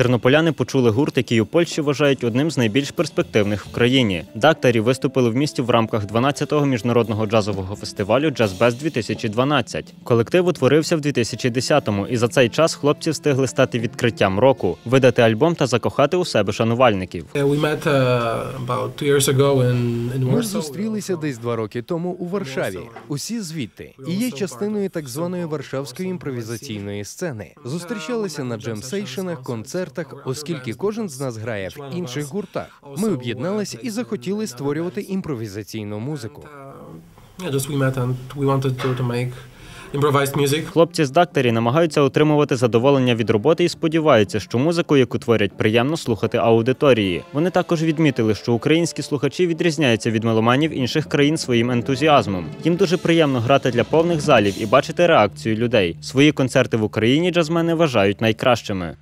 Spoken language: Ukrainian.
Тернополяни почули гурт, який у Польщі вважають одним з найбільш перспективних в країні. Дактарі виступили в місті в рамках 12-го міжнародного джазового фестивалю Джазбез 2012. Колектив утворився в 2010-му, і за цей час хлопці встигли стати відкриттям року, видати альбом та закохати у себе шанувальників. Uh, Ми зустрілися десь два роки тому у Варшаві. Усі звідти і є частиною так званої варшавської імпровізаційної сцени. Зустрічалися на джемсейшенах, концертах, оскільки кожен з нас грає в інших гуртах. Ми об'єдналися і захотіли створювати імпровізаційну музику. Хлопці з Дактарі намагаються отримувати задоволення від роботи і сподіваються, що музику, яку творять, приємно слухати аудиторії. Вони також відмітили, що українські слухачі відрізняються від меломанів інших країн своїм ентузіазмом. Їм дуже приємно грати для повних залів і бачити реакцію людей. Свої концерти в Україні джазмени вважають найкращими.